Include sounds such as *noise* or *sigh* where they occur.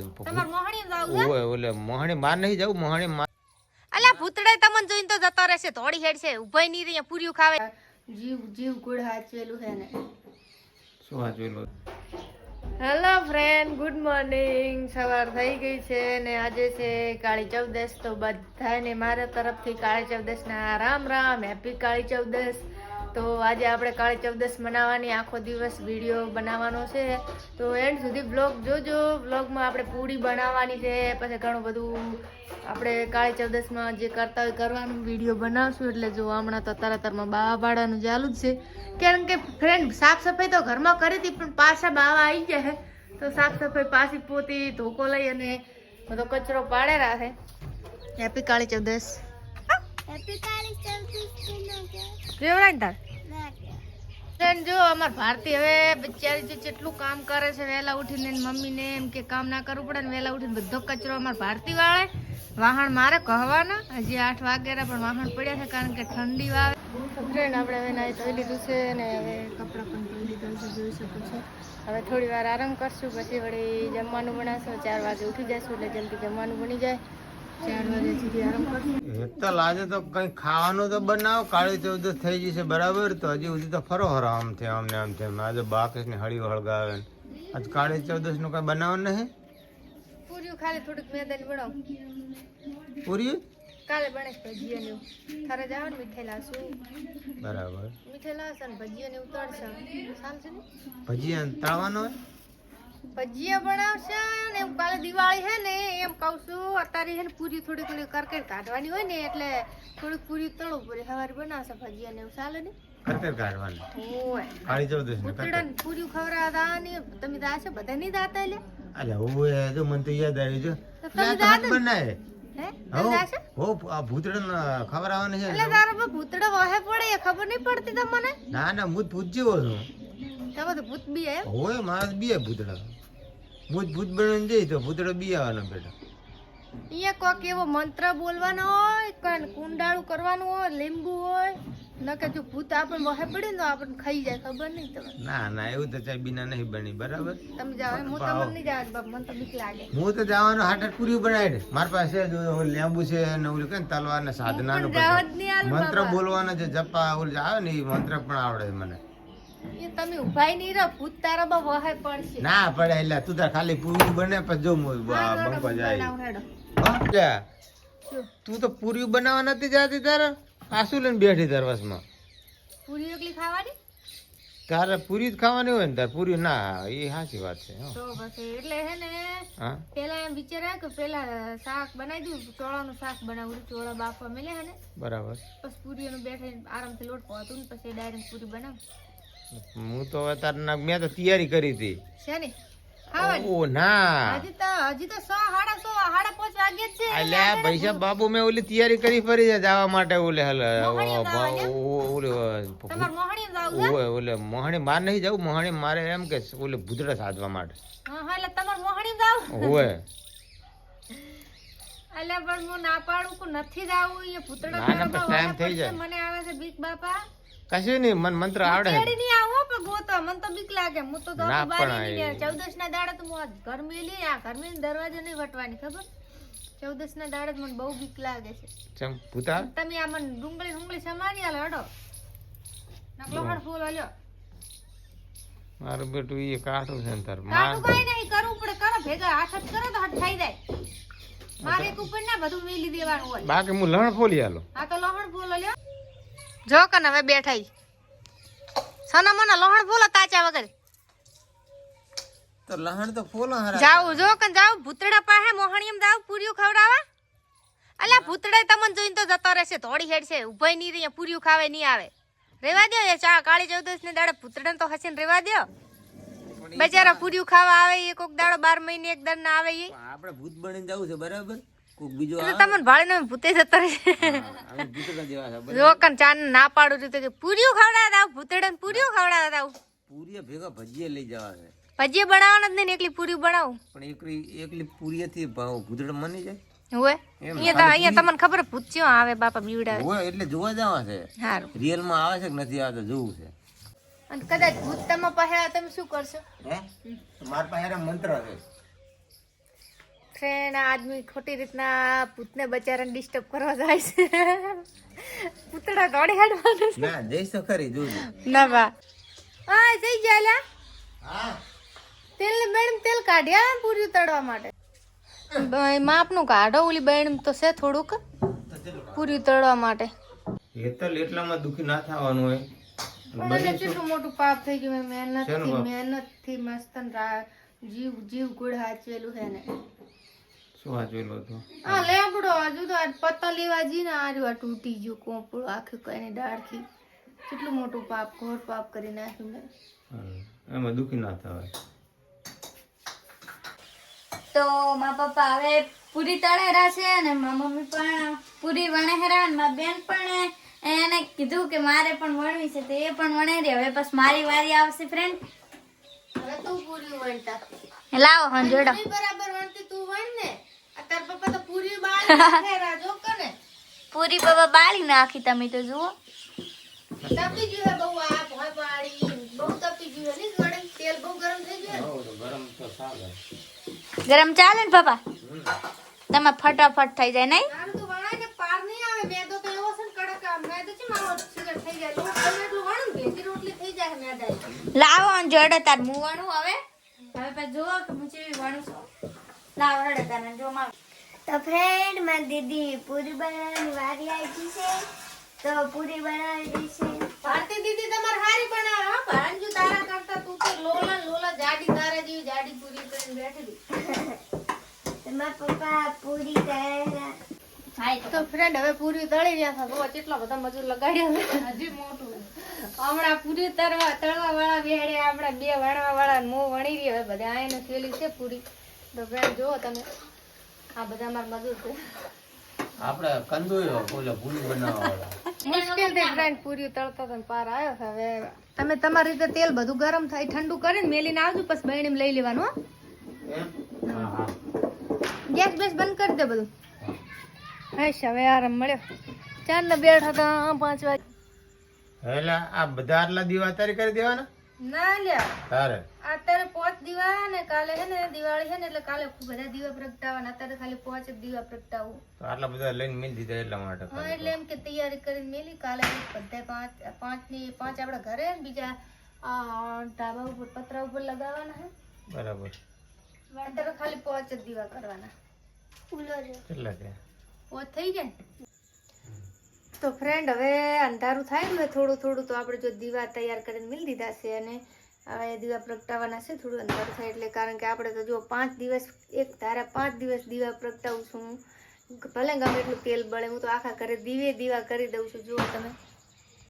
તમાર મોહણી જાવ ઓય ઓલે મોહણી માર નહીં જાવ મોહણી માર અલ્યા ભૂતડે તમને જોઈને તો જતો રહેશે થોડી હેડ છે ઉભાઈ ની રહી પૂર્યું ખાવે. જીવ જીવ ગુડ હાચવેલું હે ને શું વાંચેલું હેલો ફ્રેન્ડ ગુડ મોર્નિંગ સવાર થઈ ગઈ છે ને આજે છે કાળી ચૌદશ તો બધાને મારા તરફથી કાળી ચૌદશના રામ રામ હેપી કાળી ચૌદશ. તો આજે આપણે કાળી ચૌદશ મનાવવાની આખો દિવસ વીડિયો બનાવવાનો છે. તો એન્ડ સુધી બ્લોગ જોજો. બ્લોગમાં આપણે પૂરી બનાવવાની છે. પછી ઘણું બધું આપણે કાળી ચૌદશમાં જે કરતા હોય કરવાનું વીડિયો બનાવશું. એટલે જો હમણાં તો તરતરમાં બાવા પાડવાનું ચાલુ જ છે. કારણ કે ફ્રેન્ડ સાફ સફાઈ તો ઘરમાં કરી હતી, પણ પાછા બાવા આવી છે. તો સાફ સફાઈ પાછી પોતી ધોકો લઈ અને બધો કચરો પાડે રાખે હેપી કાળી ચૌદશ. કેવડાય તાર? ફ્રેન્ડ જો અમાર ભારતી હવે બિચારી જો કેટલું કામ કરે છે વહેલા ઉઠીને મમ્મીને એમ કે કામ ના કરવું પડે ને વહેલા ઉઠીને બધો કચરો અમાર ભારતી વાળે. વાહણ મારે કહેવાના. હજી આઠ વાગ્યા પણ વાહણ પડ્યા છે કારણ કે ઠંડી વાવે. ફ્રેન્ડ આપણે હવે નાઈ ધોઈ લીધું છે ને હવે કપડાં પણ ધોઈ લીધા છે જોઈ શકો છો. હવે થોડી વાર આરામ કરશું પછી વળી જમવાનું બનાવશું ચાર વાગે ઉઠી જશું એટલે જલ્દી જમવાનું બની જાય. હેતલ આજે તો કઈ ખાવાનું તો બનાવો કાળી ચૌદશ થઈ જશે બરાબર? તો હજી સુધી તો ફરો હરો આમ છે આમ ને આમ છે આજે બાકસ ને હળી હળગાવે. આજ કાળી ચૌદશનું કઈ બનાવવાનું નહીં? પૂર્યું ખાલી થોડુંક મેદાન બનાવું પૂરી કાલે બને ભજીયા ને તારે જાવ ને મીઠાઈ લાવશું. બરાબર. મીઠાઈ લાવશે ને ભજીયા ને ઉતારશે ને? ભજીયા તળવાનો હોય? ભજીયા બનાવશે ને એમ કાલે દિવાળી છે ને એમ કહું છું અત્યારે છે ને પૂરી થોડી થોડી કરકર કાઢવાની હોય ને એટલે થોડીક પૂરી તળો પૂરી સવારે બનાવશે ભજીયા ને એવું ચાલે ને. કરકર કાઢવાની. ઓય. કાળી ને ઉતડા ને પૂરી ખવડાવતા ને તમે દાશે બધા નહીં દાતા એટલે? અલ્યા ઓય જો મને તો યાદ આવી જો તમે લે, તો બનાય હે? તમે દાશે હો હો આ ભૂતડા ખબર આવવાની છે. તારા પર ભૂતડા વહે પડે એ ખબર નહીં પડતી તમને? ના ના હું ભૂત જેવો છું. તમે તો ભૂત બી હોય માણસ બી ભૂતડા. જ ભૂત બનીને જઈ તો ભૂતડો બી આવવાનો બેટા અહીંયા કોક એવો મંત્ર બોલવાનો હોય કાન કુંડાળું કરવાનું હોય લીંબુ હોય નકે જો ભૂત આપણે વહે પડે ને આપણને ખાઈ જાય ખબર નહીં તમને? ના ના એવું તો ચાય બીના નહીં બની બરાબર? તમે જાવ હું તમને નહીં જાવ બાપ મને તો બીક લાગે. હું તો જવાનું હાટર પૂરી બનાવી દે મારી પાસે જો લીંબુ છે ને ઓલું કે તલવાર ને આલું મંત્ર. બોલવાના જે જપા ઓલું આવે ને એ મંત્ર પણ આવડે મને. એ તમે ઉભાઈ નહીં રહો ભૂત તારા બા પડશે. ના પડે એટલે તું તાર ખાલી પૂરું બને પછી જો હું બંકો જાય? તું તો પૂરી બનાવવા નથી જાતી તારે? આસુ લઈને બેઠી દરવાસમાં પૂરી એકલી ખાવાની? તારે પૂરી જ ખાવાની હોય ને તારે? પૂરી ના એ સાચી વાત છે તો પછી એટલે હે ને પેલા એમ વિચાર કે પેલા શાક બનાવી દઉં ચોળાનું શાક બનાવું ચોળા બાફવા મેલે હે ને. બરાબર. પછી પૂરીઓનું બેઠે આરામથી લોટ પાતું ને પછી ડાયરેક્ટ પૂરી બનાવ. હું તો અત્યારે મેં તો તૈયારી કરી હતી. છે ઓ ના. હજી તો હજી તો સો સાડા સો સાડા પાંચ વાગે છે. અલ્યા પૈસા બાબુ મેં ઓલી તૈયારી કરી ફરી છે જવા માટે ઓલે હલ ઓલે તમારે મોહણી જાવ ઓય ઓલે મોહણી માર નહીં જાવ મોહણી મારે એમ કે ઓલે ભૂતડા સાધવા માટે. હા હા એટલે તમારે મોહણી જાવ ઓય. અલ્યા પણ હું ના પાડું કે નથી જાવું એ ભૂતડા ના, ના, તારા પણ બા time થઈ જાય. મને આવે છે બીક બાપા. કશું નહીં મન મંત્ર આવડે. નહીં આવો પણ ગોતો મને તો બીક લાગે. હું તો ના, બારી પણ ચૌદશ ના દાડે તો હું ઘર મેલી આ ઘર મેલી દરવાજો નહીં વટવાની ખબર? ચૌદશ ના દાડે મને બહુ બીક લાગે છે. ચમ ભૂતા તમે આ મને ડુંગળી ડુંગળી સમારી આલો હડો નકલો હડ ફૂલ આલ્યો. મારું બેટું એ કાઠું છે તાર. માં કઈ નહીં કરવું પડે કરો ભેગા હાથ જ કરો તો હટ થઈ જાય. મારે ઉપર ના બધું મેલી દેવાનું હોય. બાકી હું લણ ફોલી આલો. આ તો જો કને હવે બેઠાઈ સના મને લોહણ ફૂલ તાચા વગર. તો લહણ તો ફોલો હરા જાવ જો કન જાવ ભૂતડા પાસે મોહણીમ જાવ પૂરીયું ખવડાવા અલ્યા ભૂતડા તમને જોઈને તો જતો રહેશે થોડી હેડ છે ઉભાઈ નહીં રહી પૂરીયું ખાવે નહીં આવે. રેવા દો એ ચા કાળી ચૌદશ ને દાડે ભૂતડા તો હશે ને રેવા દો બચારા પૂરીયું ખાવા આવે એ કોક દાડો બાર મહિને એક દર ના આવે એ. આપણે ભૂત બનીને જવું છે બરાબર? કોક બીજો એટલે તમને ભાળીને ભૂતે જતો રહેશે અમે ભૂતડા જેવા છે જો કન ના પાડું રીતે કે પૂરીઓ ખવડાવતા આવ ભૂતડા પૂરીઓ ખવડાવતા આવ. પૂરી ભેગા ભજીયા લઈ જવા છે. ભજીયા બનાવવાના જ નહીં એકલી પૂરી બનાવું. પણ એકલી એકલી પૂરીથી ભૂતડા મની જાય. હોય? અહીંયા તો અહીંયા તમને ખબર ભૂત આવે બાપા બીવડાવે. હોય એટલે જોવા જવા છે. સારું રિયલમાં આવે છે કે નથી આવતો જોવું છે. અને કદાચ ભૂત તમે પહેલા તમે શું કરશો? હે? મારા મંત્ર છે. ફ્રેન્ડ આ આદમી ખોટી રીતના પૂતને બચારાને ડિસ્ટર્બ કરવા જાય છે. પૂતળા દોડી હાડવાનું ના જઈશ તો ખરી જોજો. ના બા. હા જઈ જાય લા હા. તેલ ને બેડમ તેલ કાઢ્યા પૂરી તળવા માટે. માપનું કાઢો ઓલી બેડમ તો છે થોડુંક. પૂરી તળવા માટે. હેતલ એટલામાં દુખી ના થવાનું હોય. કેટલું મોટું પાપ થઈ ગયું મહેનતથી મહેનતથી મસ્ત રા- જીવ જીવ ગુડ હાચવેલું હે ને શું વાંચેલું હતું આ લેબડો હજુ તો આજ પત્તા ને આર્યું તૂટી ગયું કોપડું આખી કઈ ડાળથી કેટલું મોટું પાપ ઘોર પાપ કરી નાખ્યું મેં. એમાં દુખી ના થવાય. તો મારા પપ્પા હવે પૂરી તળેરા છે અને મારા મમ્મી પણ પૂરી વણેરા અને બેન પણ એને કીધું કે મારે પણ વણવી છે તો એ પણ વણેરી હવે બસ મારી વારી આવશે ફ્રેન્ડ હવે તું પૂરી વણતા. લાવો હં જોડો. બરાબર વણતી તું વણ ને. પૂરી બાળી નાખેરા જો કને. પૂરી બાબા બાળી નાખી તમે તો જુઓ. તપી ગયું હે બહુ આ ભોય બાળી બહુ તપી ગયું હે નહીં ગળે તેલ બહુ ગરમ થઈ ગયું હે? ગરમ તો ચાલે. ગરમ ચાલે ને પપ્પા? તમે ફટાફટ થઈ જાય નહીં? તારું તો વણાય ને પાર નહીં આવે. મેદો તો એવો છે ને કડક આ મેદો છે મારો સિગર થઈ જાય? ગમે એટલું વણું ભેજી રોટલી થઈ જાય મેદા લાવો અને જડે તાર હું વણું હવે. હવે પછી જુઓ કે હું વણું છું. લાવો હડે તને જો માં તો ફ્રેન્ડ મારી દીદી પૂરી બનાવવાની વારી આવી છે. તો પૂરી બનાવી છે. ભારતી દીદી તમારે હારી બનાવે હા ભાંજુ તારા કરતા તું તો લોલા લોલા જાડી તારા જેવી જાડી પૂરી કરીને બેઠી *laughs* તો પપ્પા પૂરી કરેલા તો ફ્રેન્ડ હવે પૂરી તળી રહ્યા છે. બહુ કેટલા બધા મજૂર લગાડ્યા છે. હજી મોટું. હમણાં પૂરી તળવા તળવા વાળા બેડે આપણા બે વણવા વાળા મો વણી રહ્યા હવે બધા આને થયેલી છે પૂરી. તો ફ્રેન્ડ જુઓ તમે. આ બધા મારા મજૂર છે. આપણે કંદોયો ઓલા પૂરી બનાવવા મુશ્કેલથી ફ્રેન્ડ પૂરી તળતા હતા પાર આવ્યો છે હવે. તમે તમારી રીતે તેલ બધું ગરમ થાય ઠંડુ કરીને મેલીને આવજો પછી બહેણી લઈ લેવાનું હા. ગેસ બેસ બંધ કરી દે બધું. હશ હવે આરામ મળ્યો. ચાર ને બેઠા હતા પાંચ વાગે હેલા આ બધા આટલા દીવા તારી કરી દેવાના? ના લ્યા. તારે? અત્યારે પાંચ દીવા ને કાલે છે ને દિવાળી છે ને એટલે કાલે ખૂબ બધા દીવા પ્રગટાવવાના. અત્યારે ખાલી પાંચ જ દીવા પ્રગટાવું. તો આટલા બધા લઈને મિલ દીધા એટલા માટે હા એટલે એમ કે તૈયારી કરીને મેલી. કાલે બધા પાંચ પાંચની પાંચ આપણા ઘરે ને બીજા આ ઢાબા ઉપર પતરા ઉપર લગાવવાના છે બરાબર. અત્યારે ખાલી પાંચ જ દીવા કરવાના. કેટલા છે પાંચ થઈ જાય ને? તો ફ્રેન્ડ હવે અંધારું થાય ને થોડું થોડું તો આપણે જો દીવા તૈયાર કરીને મિલ દીધા છે અને હવે દીવા પ્રગટાવવાના છે, થોડું અંધારું થાય એટલે કારણ કે આપણે તો જો પાંચ દિવસ, એક ધારા પાંચ દિવસ દીવા પ્રગટાવું છું. ભલે ગમે એટલું તેલ બળે, હું તો આખા ઘરે દીવે દીવા કરી દઉં છું. જુઓ તમે.